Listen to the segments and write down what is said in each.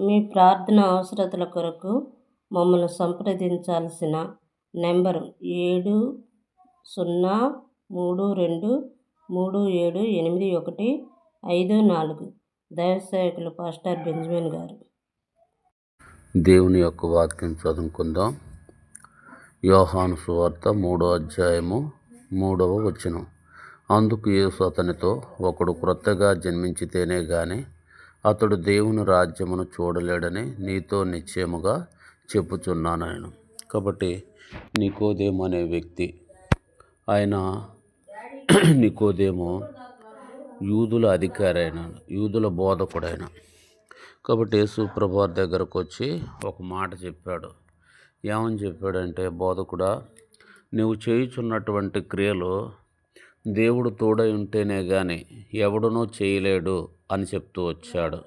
మీ ప్రార్థన అవసరతల కొరకు మమ్మల్ని సంప్రదించాల్సిన నెంబరు ఏడు సున్నా మూడు రెండు మూడు ఏడు ఎనిమిది ఒకటి ఐదు నాలుగు. దైవసేవకులు పాస్టర్ బెంజమిన్ గారు. దేవుని యొక్క వాక్యం చదువుకుందాం. యోహాను సువార్త మూడో అధ్యాయము మూడవ వచనం. అందుకు యేసు అతనితో ఒకడు క్రొత్తగా జన్మించితేనే కానీ అతడు దేవుని రాజ్యమును చూడలేడని నీతో నిశ్చయముగా చెప్పుచున్నాను ఆయన కాబట్టి నికోదేము అనే వ్యక్తి ఆయన నికోదేము యూదుల అధికారి అయిన యూదుల బోధకుడైన. కాబట్టి యేసు ప్రభువారి దగ్గరకు వచ్చి ఒక మాట చెప్పాడు. ఏమని చెప్పాడంటే బోధకుడా నువ్వు చేయుచున్నటువంటి క్రియలు దేవుడు తోడై ఉంటేనే కానీ ఎవడునూ చేయలేడు అని చెప్తూ వచ్చాడు.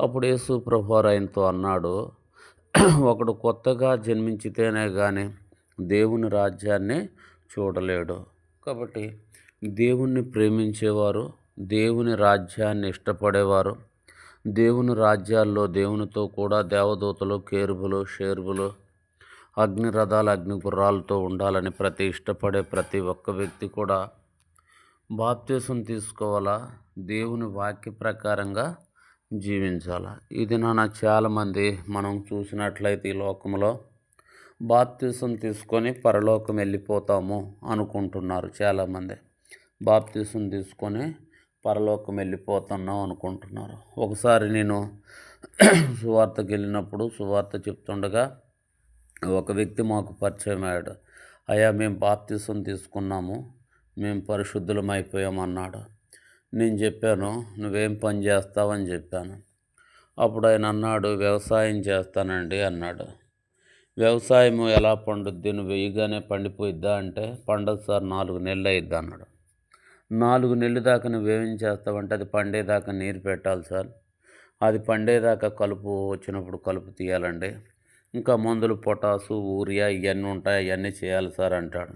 అప్పుడు యేసు ప్రభువారు ఆయనతో అన్నాడు ఒకడు కొత్తగా జన్మించితేనే కానీ దేవుని రాజ్యాన్ని చూడలేడు. కాబట్టి దేవుణ్ణి ప్రేమించేవారు దేవుని రాజ్యాన్ని ఇష్టపడేవారు దేవుని రాజ్యాల్లో దేవునితో కూడా దేవదూతలు కేరుబులు షేర్బులు అగ్ని రథాలు అగ్ని గుర్రాలతో ఉండాలని ప్రతి ఇష్టపడే ప్రతి ఒక్క వ్యక్తి కూడా బాప్తీసం తీసుకోవాలా? దేవుని వాక్య ప్రకారంగా జీవించాలా? ఇది నాన్న చాలామంది మనం చూసినట్లయితే ఈ లోకంలో బాప్తీసం తీసుకొని పరలోకం వెళ్ళిపోతాము అనుకుంటున్నారు చాలామంది. బాప్తీసం తీసుకొని పరలోకం వెళ్ళిపోతున్నాం అనుకుంటున్నారు. ఒకసారి నేను సువార్తకి వెళ్ళినప్పుడు సువార్త చెప్తుండగా ఒక వ్యక్తి మాకు పరిచయం అయ్యాడు అయ్యా మేము బాప్తీసం తీసుకున్నాము మేము పరిశుద్ధులం అయిపోయామన్నాడు నేను చెప్పాను నువ్వేం పని చేస్తావని చెప్పాను. అప్పుడు ఆయన అన్నాడు వ్యవసాయం చేస్తానండి అన్నాడు. వ్యవసాయం ఎలా పండుద్ది? నువ్వు వేయగానే పండిపోయిద్దా? అంటే పండదు సార్ నాలుగు నెలలు అయిద్ది అన్నాడు. నాలుగు నెలలు దాకా నువ్వేం చేస్తావంటే అది పండేదాకా నీరు పెట్టాలి సార్. అది పండేదాకా కలుపు వచ్చినప్పుడు కలుపు తీయాలండి. ఇంకా మందులు పొటాసు యూరియా ఇవన్నీ ఉంటాయి. అవన్నీ చేయాలి సార్ అంటాడు.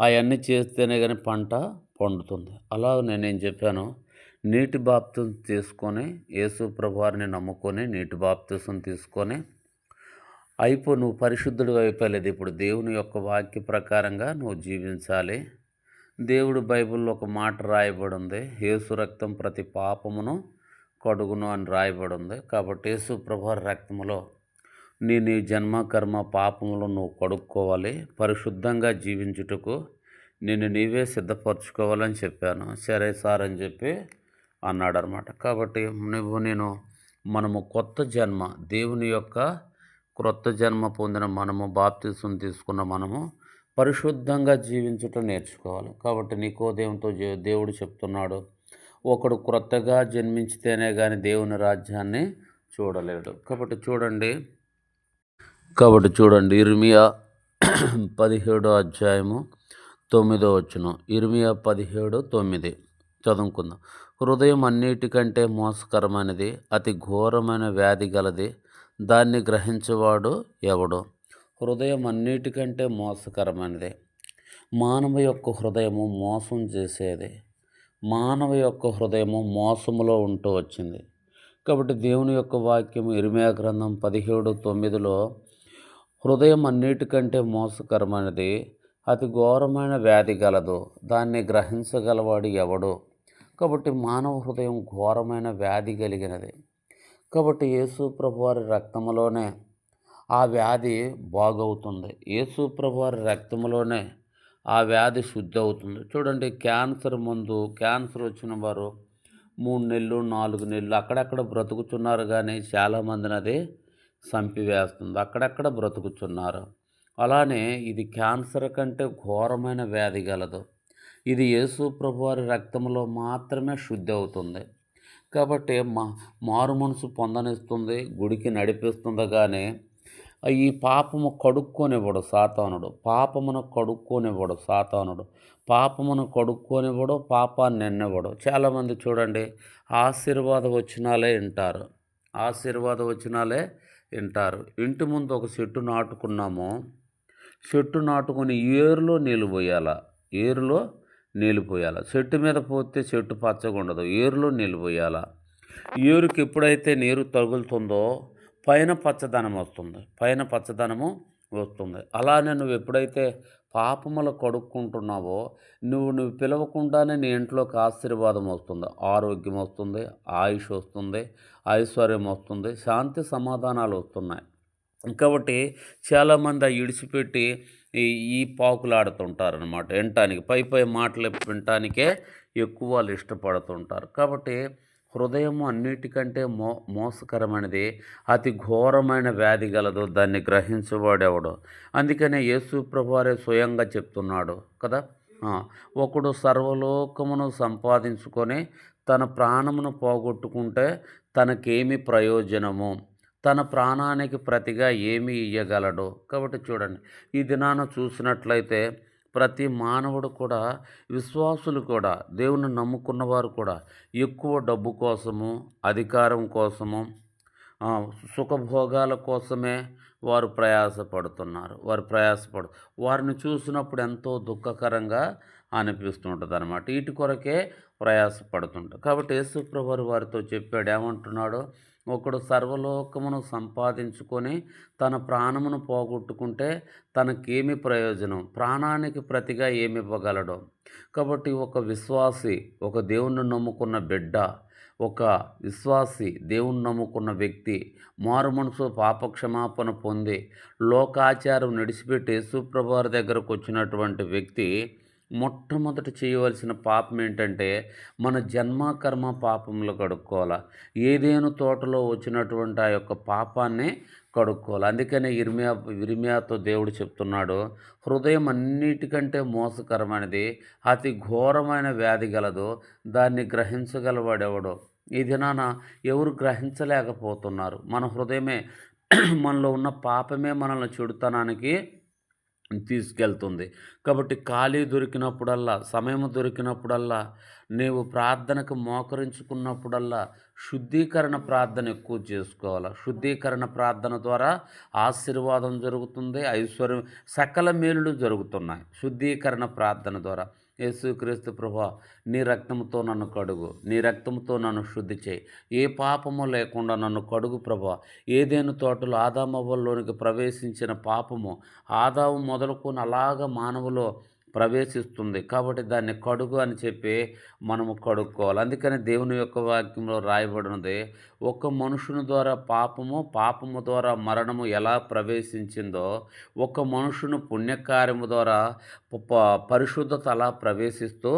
అవన్నీ చేస్తేనే కానీ పంట పండుతుంది. అలా నేనేం చెప్పాను? నీటి బాప్తం తీసుకొని యేసు ప్రభువారిని నమ్ముకొని నీటి బాప్తిసం తీసుకొని అయిపో నువ్వు పరిశుద్ధుడు అయిపోలేదు. ఇప్పుడు దేవుని యొక్క వాక్య ప్రకారంగా నువ్వు జీవించాలి. దేవుడు బైబిల్లో ఒక మాట రాయబడి ఉంది యేసు రక్తం ప్రతి పాపమును కడుగును అని రాయబడి ఉంది కాబట్టి యేసు ప్రభు రక్తములో నీ నీ జన్మ కర్మ పాపములు నువ్వు కడుక్కోవాలి. పరిశుద్ధంగా జీవించుటకు నిన్ను నీవే సిద్ధపరచుకోవాలని చెప్పాను. సరే సార్ అని చెప్పి అన్నాడు అనమాట కాబట్టి నువ్వు నేను మనము కొత్త జన్మ దేవుని యొక్క క్రొత్త జన్మ పొందిన మనము బాప్తీసం తీసుకున్న మనము పరిశుద్ధంగా జీవించటం నేర్చుకోవాలి. కాబట్టి నీకో దేవునితో దేవుడు చెప్తున్నాడు. ఒకడు క్రొత్తగా జన్మించితేనే కానీ దేవుని రాజ్యాన్ని చూడలేడు. కాబట్టి చూడండి కాబట్టి చూడండి ఇర్మియా పదిహేడో అధ్యాయము తొమ్మిదో వచ్చును ఇర్మియా పదిహేడు తొమ్మిది. చదువుకుందాం. హృదయం అన్నిటికంటే మోసకరమైనది అతి ఘోరమైన వ్యాధి గలది దాన్ని గ్రహించేవాడు ఎవడు? హృదయం అన్నిటికంటే మోసకరమైనది. మానవ యొక్క హృదయము మోసం చేసేది. మానవ యొక్క హృదయము మోసములో ఉంటూ వచ్చింది. కాబట్టి దేవుని యొక్క వాక్యం ఇరిమయా గ్రంథం పదిహేడు తొమ్మిదిలో హృదయం అన్నిటికంటే మోసకరమైనది అతి ఘోరమైన వ్యాధి గలదు. దాన్ని గ్రహించగలవాడు ఎవడు? కాబట్టి మానవ హృదయం ఘోరమైన వ్యాధి కలిగినది. కాబట్టి యేసు ప్రభువారి రక్తములోనే ఆ వ్యాధి బాగవుతుంది. యేసు ప్రభువారి రక్తంలోనే ఆ వ్యాధి శుద్ధి అవుతుంది చూడండి క్యాన్సర్ ముందు క్యాన్సర్ వచ్చిన వారు మూడు నెలలు నాలుగు నెలలు అక్కడక్కడ బ్రతుకుతున్నారు కానీ చాలామందిని అది సంపివేస్తుంది. అక్కడక్కడ బ్రతుకుతున్నారు? అలానే ఇది క్యాన్సర్ కంటే ఘోరమైన వ్యాధి గలదు. ఇది యేసు ప్రభువారి రక్తంలో మాత్రమే శుద్ధి అవుతుంది. కాబట్టి మా మారు మనసు పొందనిస్తుంది గుడికి నడిపిస్తుంది కానీ ఈ పాపము కడుక్కొనివ్వడు సాతానుడు. పాపమును కడుక్కొనివ్వడు సాతానుడు. పాపమును కడుక్కొనివ్వడు పాపాన్ని నిన్నవ్వడు చాలామంది చూడండి ఆశీర్వాదం వచ్చినాలే వింటారు. ఆశీర్వాద వచనాలే వింటారు. ఇంటి ముందు ఒక చెట్టు నాటుకున్నాము చెట్టు నాటుకొని ఏరులో నీళ్ళు పోయాల? ఏరులో నీళ్ళు పోయాల? చెట్టు మీద పోతే చెట్టు పచ్చగా ఉండదు. ఏరులో నీళ్ళు పోయాల? ఏరుకి ఎప్పుడైతే నీరు తగులుతుందో పైన పచ్చదనం వస్తుంది. పైన పచ్చదనము వస్తుంది. అలానే నువ్వు ఎప్పుడైతే పాపములు కడుక్కుంటున్నావో నువ్వు నువ్వు పిలవకుండానే నీ ఇంట్లోకి ఆశీర్వాదం వస్తుంది. ఆరోగ్యం వస్తుంది ఆయుష్ వస్తుంది ఐశ్వర్యం వస్తుంది శాంతి సమాధానాలు వస్తున్నాయి. కాబట్టి చాలామంది ఇడిచిపెట్టి ఈ ఈ పాకులాడుతుంటారు అనమాట వినటానికి పై పై మాటలు వినటానికే ఎక్కువ వాళ్ళు ఇష్టపడుతుంటారు. కాబట్టి హృదయము అన్నిటికంటే మో మోసకరమైనది అతి ఘోరమైన వ్యాధి గలదు దాన్ని గ్రహించబడేవాడు. అందుకనే యేసు ప్రభువారే స్వయంగా చెప్తున్నాడు కదా? ఒకడు సర్వలోకమును సంపాదించుకొని తన ప్రాణమును పోగొట్టుకుంటే తనకేమి ప్రయోజనము? తన ప్రాణానికి ప్రతిగా ఏమి ఇయ్యగలడు? కాబట్టి చూడండి ఈ దినాన చూసినట్లయితే ప్రతి మానవుడు కూడా విశ్వాసులు కూడా దేవుని నమ్ముకున్న వారు కూడా ఎక్కువ డబ్బు కోసము అధికారం కోసము సుఖభోగాల కోసమే వారు ప్రయాసపడుతున్నారు. వారు ప్రయాసపడు వారిని చూసినప్పుడు ఎంతో దుఃఖకరంగా అనిపిస్తుంటుంది అనమాట వీటి కొరకే ప్రయాసపడుతుంటారు. కాబట్టి యేసుప్రభు వారితో చెప్పాడు ఏమంటున్నాడు ఒకడు సర్వలోకమును సంపాదించుకొని తన ప్రాణమును పోగొట్టుకుంటే తనకేమి ప్రయోజనం? ప్రాణానికి ప్రతిగా ఏమి ఇవ్వగలడు కాబట్టి ఒక విశ్వాసి ఒక దేవుణ్ణి నమ్ముకున్న బిడ్డ ఒక విశ్వాసి దేవుణ్ణి నమ్ముకున్న వ్యక్తి మారు మనసు పాపక్షమాపణ పొంది లోకాచారం నడిచిపెట్టి యేసుప్రభువారి దగ్గరకు వచ్చినటువంటి వ్యక్తి మొట్టమొదట చేయవలసిన పాపం ఏంటంటే మన జన్మ కర్మ పాపంలో కడుక్కోవాలి. ఏదేను తోటలో వచ్చినటువంటి ఆ యొక్క పాపాన్ని కడుక్కోవాలి. అందుకనే ఇర్మియా ఇర్మియాతో దేవుడు చెప్తున్నాడు హృదయం అన్నిటికంటే మోసకరమైనది అతి ఘోరమైన వ్యాధి గలదు దాన్ని గ్రహించగలవాడెవడో. ఈ దినాన ఎవరు గ్రహించలేకపోతున్నారు. మన హృదయమే మనలో ఉన్న పాపమే మనల్ని చెడుతనానికి తీసుకెళ్తుంది. కాబట్టి ఖాళీ దొరికినప్పుడల్లా సమయం దొరికినప్పుడల్లా నీవు ప్రార్థనకు మోకరించుకున్నప్పుడల్లా శుద్ధీకరణ ప్రార్థన ఎక్కువ చేసుకోవాలి? శుద్ధీకరణ ప్రార్థన ద్వారా ఆశీర్వాదం జరుగుతుంది ఐశ్వర్యం సకల మేలులు జరుగుతున్నాయి. శుద్ధీకరణ ప్రార్థన ద్వారా. యేసుక్రీస్తు ప్రభా నీ రక్తంతో నన్ను కడుగు. నీ రక్తంతో నన్ను శుద్ధి చేయి. ఏ పాపము లేకుండా నన్ను కడుగు ప్రభా. ఏదేను తోటలో ఆదామవ్వల్లోనికి ప్రవేశించిన పాపము ఆదాము మొదలుకొని అలాగ మానవులో ప్రవేశిస్తుంది. కాబట్టి దాన్ని కడుగు అని చెప్పి మనము కడుక్కోవాలి. అందుకని దేవుని యొక్క వాక్యంలో రాయబడినది ఒక మనుషుని ద్వారా పాపము పాపము ద్వారా మరణము ఎలా ప్రవేశించిందో ఒక మనుషుని పుణ్యకార్యము ద్వారా పరిశుద్ధత అలా ప్రవేశిస్తూ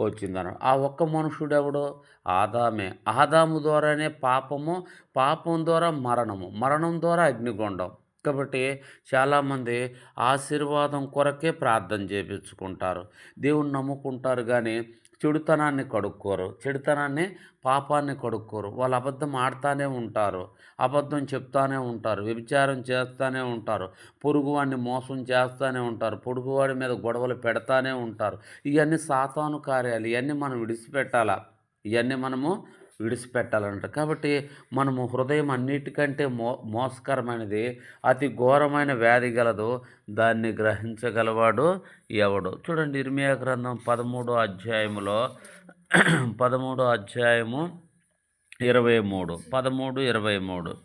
వచ్చిందన్న ఆ ఒక్క మనుషుడెవడో ఆదామే. ఆదాము ద్వారానే పాపము పాపం ద్వారా మరణము మరణం ద్వారా అగ్నిగుండం. కాబట్టి చాలామంది ఆశీర్వాదం కొరకే ప్రార్థన చేయించుకుంటారు దేవుణ్ణి నమ్ముకుంటారు కానీ చెడుతనాన్ని కడుక్కోరు. చెడుతనాన్ని పాపాన్ని కడుక్కోరు. వాళ్ళు అబద్ధం ఆడుతూనే ఉంటారు. అబద్ధం చెప్తానే ఉంటారు. వ్యభిచారం చేస్తూనే ఉంటారు. పొరుగువాడిని మోసం చేస్తూనే ఉంటారు. పొరుగువాడి మీద గొడవలు పెడతానే ఉంటారు. ఇవన్నీ సాతాను కార్యాలు. ఇవన్నీ మనం విడిచిపెట్టాలా? ఇవన్నీ మనము విడిచిపెట్టాలంట కాబట్టి మనము హృదయం అన్నిటికంటే మో మోసకరమైనది అతి ఘోరమైన వ్యాధి గలదు. దాన్ని గ్రహించగలవాడు ఎవడు? చూడండి ఇర్మియా గ్రంథం పదమూడో అధ్యాయములో పదమూడో అధ్యాయము ఇరవై మూడు పదమూడు ఇరవై మూడు.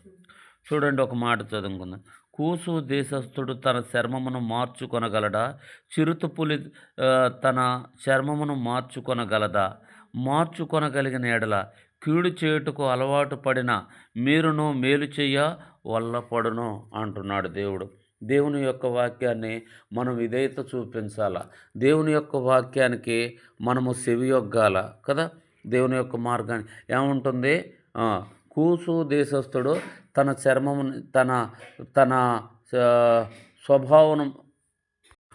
చూడండి ఒక మాట చదువుకుందాం. కూసు దేశస్థుడు తన చర్మమును మార్చుకొనగలడా? చిరుతపులి తన చర్మమును మార్చుకొనగలదా? మార్చుకొనగలిగిన ఎడల కీడు చేయుటకు అలవాటు పడిన మీరును మేలు చెయ్య వల్లపడును అంటున్నాడు దేవుడు. దేవుని యొక్క వాక్యాన్ని మనం విధేయత చూపించాలా? దేవుని యొక్క వాక్యానికి మనము సెవియొగ్గాల కదా? దేవుని యొక్క మార్గాన్ని ఏముంటుంది? కూసు దేశస్థుడు తన చర్మమును తన తన స్వభావం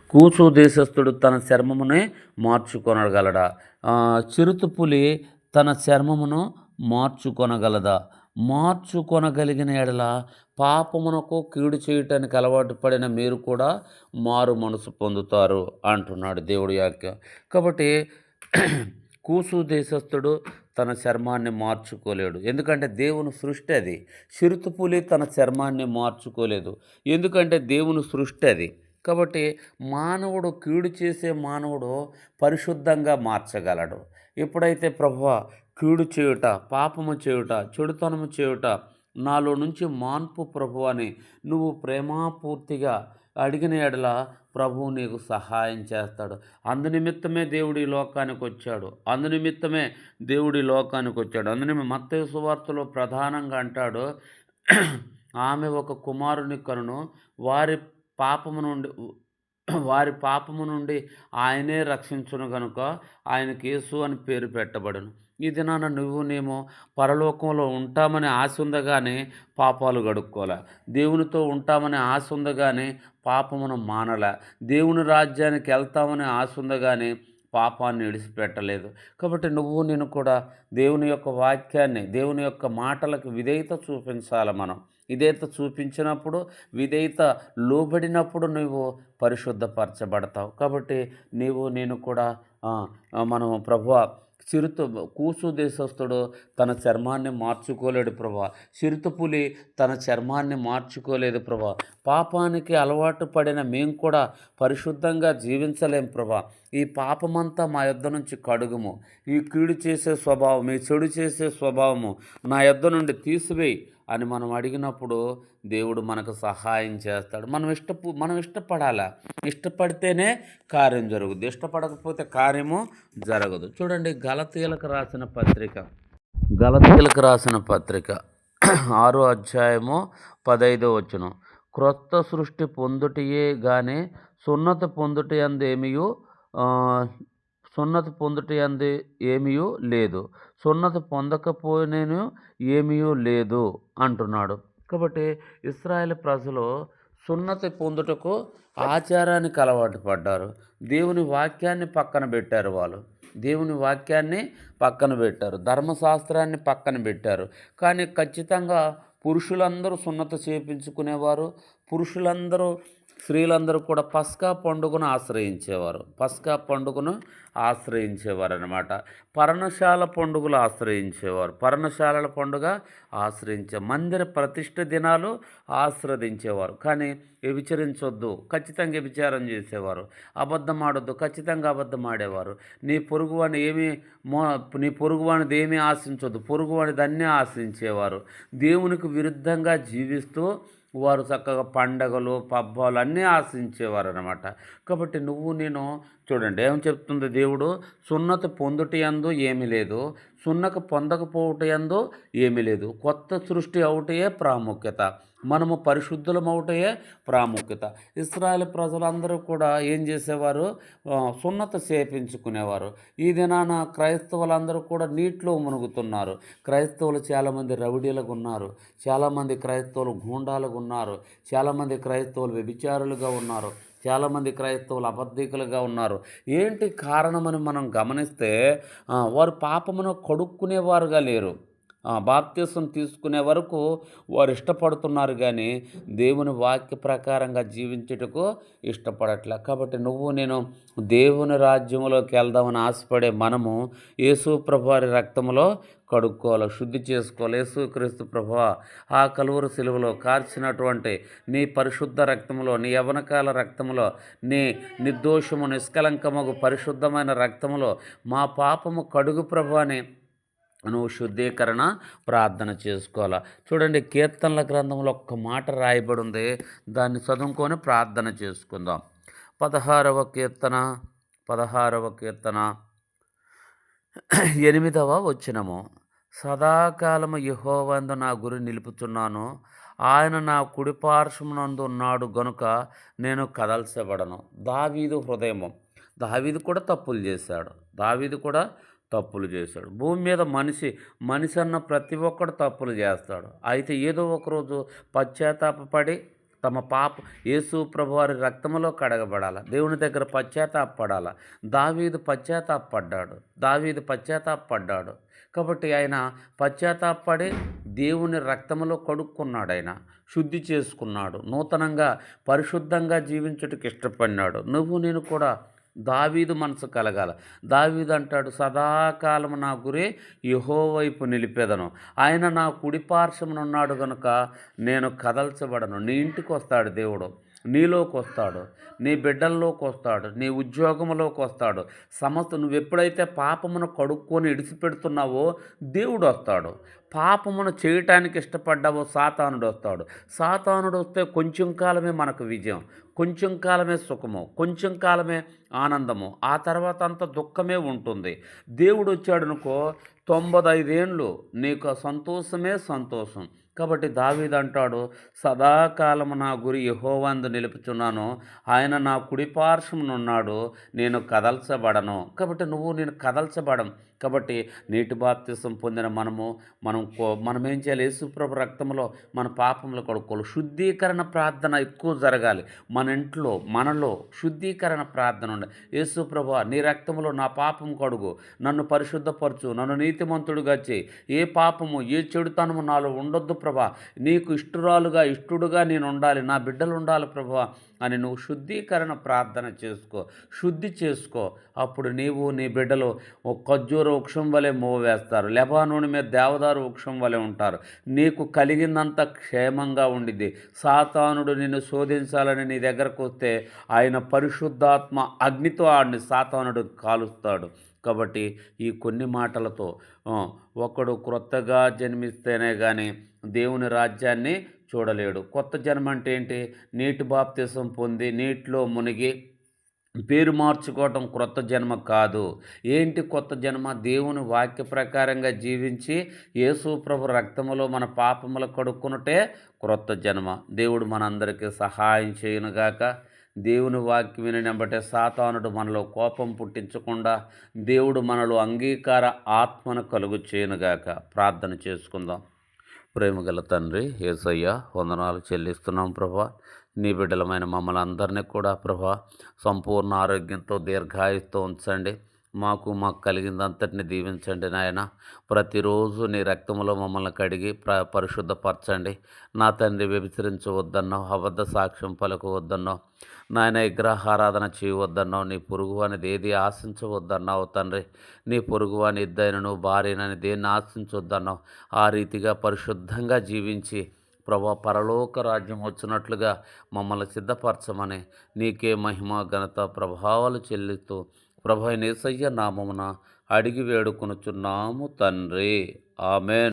కూసు దేశస్థుడు తన చర్మమునే మార్చుకొనగలడా? చిరుతుపులి తన చర్మమును మార్చుకొనగలదా? మార్చుకొనగలిగిన ఎడల పాపమునకు కీడు చేయటానికి అలవాటు పడిన మీరు కూడా మారు మనసు పొందుతారు అంటున్నాడు దేవుడి యాక్య కాబట్టి కూసు దేశస్థుడు తన చర్మాన్ని మార్చుకోలేడు. ఎందుకంటే దేవుని సృష్టి అది. చిరుతపులి తన చర్మాన్ని మార్చుకోలేదు. ఎందుకంటే దేవుని సృష్టి అది. కాబట్టి మానవుడు కీడు చేసే మానవుడు పరిశుద్ధంగా మార్చగలడు. ఎప్పుడైతే ప్రభు కీడు చేయుట పాపము చేయుట చెడుతనము చేయుట నాలో నుంచి మాన్పు ప్రభు అని నువ్వు ప్రేమాపూర్తిగా అడిగిన ఎడల ప్రభువు నీకు సహాయం చేస్తాడు. అందునిమిత్తమే నిమిత్తమే దేవుడి లోకానికి వచ్చాడు. అందునిమిత్తమే నిమిత్తమే దేవుడి లోకానికి వచ్చాడు. అందుని మత్త సువార్తలో ప్రధానంగా అంటాడు ఆమె ఒక కుమారుని కనును వారి పాపము నుండి వారి పాపము నుండి ఆయనే రక్షించును గనుక ఆయనకి యేసు అని పేరు పెట్టబడును. ఈ దినాన నువ్వు నేమో పరలోకంలో ఉంటామని ఆశ ఉందగానే పాపాలు గడుక్కోలే. దేవునితో ఉంటామని ఆశ ఉందగానే పాపమును మానలే. దేవుని రాజ్యానికి వెళ్తామని ఆశ ఉందగానే పాపాన్ని విడిచిపెట్టలేదు. కాబట్టి నువ్వు నేను కూడా దేవుని యొక్క వాక్యాన్ని దేవుని యొక్క మాటలకు విధేయత చూపించాలి మనం. విధేయత చూపించినప్పుడు విధేయత లోబడినప్పుడు నువ్వు పరిశుద్ధపరచబడతావు. కాబట్టి నీవు నేను కూడా మనం ప్రభు చిరుత కూసు దేశస్థుడు తన చర్మాన్ని మార్చుకోలేడు ప్రభా. చిరుతపులి తన చర్మాన్ని మార్చుకోలేదు ప్రభా. పాపానికి అలవాటు పడిన మేము కూడా పరిశుద్ధంగా జీవించలేం ప్రభా. ఈ పాపమంతా మా యొద్ద నుంచి కడుగుము. ఈ కీడు చేసే స్వభావం ఈ చెడు చేసే స్వభావము నా యొద్ద నుండి తీసివేయి. అని మనం అడిగినప్పుడు దేవుడు మనకు సహాయం చేస్తాడు. మనం ఇష్ట మనం ఇష్టపడాలా? ఇష్టపడితేనే కార్యం జరుగుద్ది. ఇష్టపడకపోతే కార్యము జరగదు. చూడండి గలతీలకు రాసిన పత్రిక. గలతీలకు రాసిన పత్రిక. ఆరో అధ్యాయము పదైదో వచ్చును క్రొత్త సృష్టి పొందుటయే కానీ సున్నత పొందుట అందేమియు సున్నత పొందుట అంది ఏమియూ లేదు. సున్నత పొందకపోయినను ఏమీయూ లేదు అంటున్నాడు. కాబట్టి ఇస్రాయేల్ ప్రజలు సున్నతి పొందుటకు ఆచారానికి అలవాటు పడ్డారు. దేవుని వాక్యాన్ని పక్కన పెట్టారు వాళ్ళు. దేవుని వాక్యాన్ని పక్కన పెట్టారు. ధర్మశాస్త్రాన్ని పక్కన పెట్టారు. కానీ ఖచ్చితంగా పురుషులందరూ సున్నత చేపించుకునేవారు. పురుషులందరూ స్త్రీలందరూ కూడా పస్కా పండుగను ఆశ్రయించేవారు. పస్కా పండుగను ఆశ్రయించేవారు అనమాట పర్ణశాల పండుగలు ఆశ్రయించేవారు. పర్ణశాలల పండుగ ఆశ్రయించే మందిర ప్రతిష్ట దినాలు ఆశ్రదించేవారు. కానీ వ్యభిచరించొద్దు ఖచ్చితంగా వ్యభిచారం చేసేవారు. అబద్ధమాడొద్దు ఖచ్చితంగా అబద్ధమాడేవారు. నీ పొరుగువాని ఏమీ మో నీ పొరుగువానిది ఏమీ ఆశించొద్దు. పొరుగువానిది అన్నీ ఆశించేవారు. దేవునికి విరుద్ధంగా జీవిస్తూ వారు చక్కగా పండగలు పబ్బాలు అన్నీ ఆశించేవారు అనమాట కాబట్టి నువ్వు నేను చూడండి ఏం చెప్తుంది దేవుడు? సున్నత పొందుట ఎందు ఏమీ లేదు. సున్నక పొందకపోవట ఎందు ఏమీ లేదు. కొత్త సృష్టి అవుటయే ప్రాముఖ్యత. మనము పరిశుద్ధులమవుటయే ప్రాముఖ్యత. ఇస్రాయల్ ప్రజలందరూ కూడా ఏం చేసేవారు? సున్నత చేపించుకునేవారు. ఈ దినాన క్రైస్తవులందరూ కూడా నీటిలో మునుగుతున్నారు. క్రైస్తవులు చాలామంది రౌడీలకు ఉన్నారు. చాలామంది క్రైస్తవులు గూండాలకు ఉన్నారు. చాలామంది క్రైస్తవులు వ్యభిచారులుగా ఉన్నారు. చాలామంది క్రైస్తవులు అబద్ధికులుగా ఉన్నారు. ఏంటి కారణమని మనం గమనిస్తే వారు పాపమును కడుక్కునేవారుగా లేరు. బాప్తీసం తీసుకునే వరకు వారు ఇష్టపడుతున్నారు కానీ దేవుని వాక్య ప్రకారంగా జీవించుటకు ఇష్టపడట్లే. కాబట్టి నువ్వు నేను దేవుని రాజ్యంలోకి వెళ్దామని ఆశపడే మనము యేసు ప్రభువారి రక్తంలో కడుక్కోవాలి శుద్ధి చేసుకోవాలి. యేసు క్రీస్తు ప్రభు ఆ కలువరు సిలువలో కార్చినటువంటి నీ పరిశుద్ధ రక్తంలో నీ యవనకాల రక్తములో నీ నిర్దోషము నిష్కలంకమగు పరిశుద్ధమైన రక్తములో మా పాపము కడుగు ప్రభు అని నువ్వు శుద్ధీకరణ ప్రార్థన చేసుకోవాలా. చూడండి కీర్తనల గ్రంథంలో ఒక్క మాట రాయబడి ఉంది దాన్ని చదువుకొని ప్రార్థన చేసుకుందాం. పదహారవ కీర్తన పదహారవ కీర్తన. ఎనిమిదవ వచ్చినము సదాకాలము యహోవందు నా గురి నిలుపుచున్నాను. ఆయన నా కుడిపార్శ్వమునందు ఉన్నాడు గనుక నేను కదల్చబడను. దావీదు హృదయము. దావీదు కూడా తప్పులు చేశాడు. దావీదు కూడా తప్పులు చేశాడు. భూమి మీద మనిషి మనిషి అన్న ప్రతి ఒక్కడు తప్పులు చేస్తాడు. అయితే ఏదో ఒకరోజు పశ్చాత్తాపడి తమ పాప యేసు ప్రభువారి రక్తంలో కడగబడాల. దేవుని దగ్గర పశ్చాత్తాపడాల దావీదు పశ్చాత్తాపడ్డాడు దావీదు పశ్చాత్తాపడ్డాడు కాబట్టి ఆయన పశ్చాత్తాపడి దేవుని రక్తంలో కడుక్కున్నాడు ఆయన. శుద్ధి చేసుకున్నాడు. నూతనంగా పరిశుద్ధంగా జీవించుటకు ఇష్టపడినాడు. నువ్వు నేను కూడా దావీదు మనసు కలగాల. దావీదు అంటాడు సదాకాలము నా గురే యహో వైపు నిలిపేదను. ఆయన నా కుడిపార్శ్వమునున్నాడు ఉన్నాడు గనుక నేను కదల్చబడను. నీ ఇంటికి వస్తాడు దేవుడు. నీలోకి వస్తాడు నీ బిడ్డల్లోకి వస్తాడు నీ ఉద్యోగంలోకి వస్తాడు సమస్త నువ్వు ఎప్పుడైతే పాపమును కడుక్కొని ఇడిచిపెడుతున్నావో దేవుడు వస్తాడు పాపమును చేయటానికి ఇష్టపడ్డావో సాతానుడు వస్తాడు సాతానుడు వస్తే కొంచెం కాలమే మనకు విజయం. కొంచెం కాలమే సుఖము. కొంచెం కాలమే ఆనందము. ఆ తర్వాత అంత దుఃఖమే ఉంటుంది. దేవుడు వచ్చాడు అనుకో తొంభై ఐదేండ్లు నీకు సంతోషమే సంతోషం. కాబట్టి దావీద్ అంటాడు సదాకాలము నా గురి యహోవందు నిలుపుచున్నాను. ఆయన నా కుడిపార్శ్వమునున్నాడు నేను కదల్చబడను. కాబట్టి నువ్వు నేను కదల్చబడం కాబట్టి నీటి బాప్తిసం పొందిన మనము మనం కో- మనం ఏం చేయాలి? యేసుప్రభు రక్తంలో మన పాపంలో కొడుకోవాలి శుద్ధీకరణ ప్రార్థన ఎక్కువ జరగాలి. మన ఇంట్లో మనలో శుద్ధీకరణ ప్రార్థన ఉండాలి యేసుప్రభు నీ రక్తంలో నా పాపం కడుగు. నన్ను పరిశుద్ధపరచు. నన్ను నీతిమంతుడుగా చేయి. ఏ పాపము ఏ చెడుతనము నాలో ఉండొద్దు ప్రభా. నీకు ఇష్టరాలుగా ఇష్టడుగా నేను ఉండాలి. నా బిడ్డలు ఉండాలి ప్రభా అని నువ్వు శుద్ధీకరణ ప్రార్థన చేసుకో. శుద్ధి చేసుకో. అప్పుడు నీవు నీ బిడ్డలు ఒక ఖర్జూర వృక్షం వలె మోవేస్తారు. లెబానోని మీద దేవదారు వృక్షం వలె ఉంటారు. నీకు కలిగిందంత క్షేమంగా ఉండిద్ది. సాతానుడు నిన్ను శోధించాలని నీ దగ్గరకు వస్తే ఆయన పరిశుద్ధాత్మ అగ్నితో ఆడిని సాతానుడు కాలుస్తాడు. కాబట్టి ఈ కొన్ని మాటలతో ఒకడు క్రొత్తగా జన్మిస్తేనే కానీ దేవుని రాజ్యాన్ని చూడలేడు. కొత్త జన్మ అంటే ఏంటి? నీటి బాప్తిసం పొంది నీటిలో మునిగి పేరు మార్చుకోవటం క్రొత్త జన్మ కాదు. ఏంటి కొత్త జన్మ? దేవుని వాక్య ప్రకారంగా జీవించి యేసు ప్రభు రక్తములో మన పాపములు కడుక్కునుటే క్రొత్త జన్మ. దేవుడు మనందరికీ సహాయం చేయనుగాక. దేవుని వాక్యం వినబట్టే సాతానుడు మనలో కోపం పుట్టించకుండా దేవుడు మనలో అంగీకార ఆత్మను కలుగు చేయనుగాక. ప్రార్థన చేసుకుందాం. ప్రేమగల తండ్రి ఏసయ్య వందనాలు చెల్లిస్తున్నాం ప్రభా. నీ బిడ్డలమైన మమ్మల్ని అందరినీ కూడా ప్రభా సంపూర్ణ ఆరోగ్యంతో దీర్ఘాయుస్తో ఉంచండి. మాకు మాకు కలిగిందంతటిని దీవించండి నాయన. ప్రతిరోజు నీ రక్తములో మమ్మల్ని కడిగి ప్ర పరిశుద్ధపరచండి. నా తండ్రి వ్యభిచరించవద్దన్నో అబద్ధ సాక్ష్యం పలకవద్దన్నావు. నాయన విగ్రహారాధన చేయవద్దన్నావు నీ పొరుగు అనేది ఏది ఆశించవద్దన్నావు తండ్రి. నీ పొరుగు అని ఇద్దైనను భార్యనని దేన్ని ఆశించొద్దన్నావు. ఆ రీతిగా పరిశుద్ధంగా జీవించి ప్రభా పరలోక రాజ్యం వచ్చినట్లుగా మమ్మల్ని సిద్ధపరచమని నీకే మహిమ ఘనత ప్రభావాలు చెల్లిస్తూ ప్రభు నేసయ్య నామమున అడిగి వేడుకొనుచున్నాము తండ్రి. ఆమెన్.